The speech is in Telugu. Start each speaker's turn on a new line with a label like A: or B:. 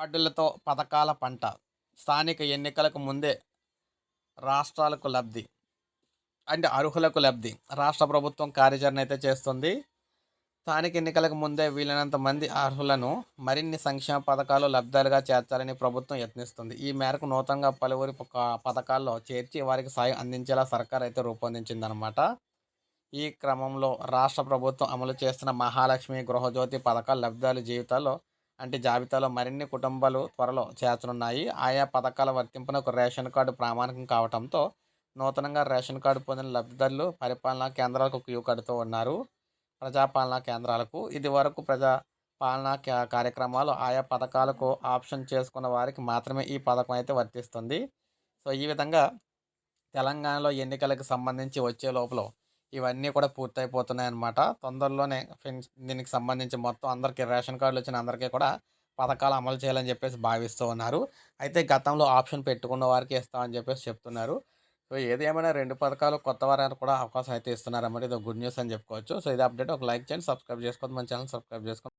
A: కార్డులతో పథకాల పంట స్థానిక ఎన్నికలకు ముందే రాష్ట్రాలకు లబ్ధి అంటే అర్హులకు లబ్ధి. రాష్ట్ర ప్రభుత్వం కార్యాచరణ అయితే చేస్తుంది. స్థానిక ఎన్నికలకు ముందే వీలైనంత మంది అర్హులను మరిన్ని సంక్షేమ పథకాలు లబ్ధాలుగా చేర్చాలని ప్రభుత్వం యత్నిస్తుంది. ఈ మేరకు నూతనంగా పలువురి పథకాల్లో చేర్చి వారికి సాయం అందించేలా సర్కార్ అయితే రూపొందించిందనమాట ఈ క్రమంలో రాష్ట్ర ప్రభుత్వం అమలు చేస్తున్న మహాలక్ష్మి గృహజ్యోతి పథకాల లబ్ధాలు జీవితాల్లో అంటే జాబితాలో మరిన్ని కుటుంబాలు త్వరలో చేర్చనున్నాయి. ఆయా పథకాల వర్తింపునకు రేషన్ కార్డు ప్రామాణికం కావడంతో నూతనంగా రేషన్ కార్డు పొందిన లబ్ధిదారులు పరిపాలనా కేంద్రాలకు క్యూ కడుతూ ఉన్నారు. ప్రజాపాలనా కేంద్రాలకు ఇది వరకు ప్రజా పాలనా కార్యక్రమాలు ఆయా పథకాలకు ఆప్షన్ చేసుకున్న వారికి మాత్రమే ఈ పథకం అయితే వర్తిస్తుంది. సో ఈ విధంగా తెలంగాణలో ఎన్నికలకు సంబంధించి వచ్చే లోపల ఇవన్నీ కూడా పూర్తయిపోతున్నాయి అన్నమాట. తొందరలోనే దీనికి సంబంధించి మొత్తం అందరికీ రేషన్ కార్డులు వచ్చిన అందరికీ కూడా పథకాలు అమలు చేయాలని చెప్పేసి భావిస్తూ ఉన్నారు. అయితే గతంలో ఆప్షన్ పెట్టుకున్న వారికి ఇస్తామని చెప్పేసి చెప్తున్నారు. సో ఏది ఏమైనా రెండు పథకాలు కొత్త వారానికి కూడా అవకాశం అయితే ఇస్తున్నారు అన్నమాట ఇది గుడ్ న్యూస్ అని చెప్పుకోవచ్చు. సో ఇది అప్డేట్. ఒక లైక్ చేయండి సబ్స్క్రైబ్ చేసుకోండి మన ఛానల్ సబ్స్క్రైబ్ చేసుకోండి.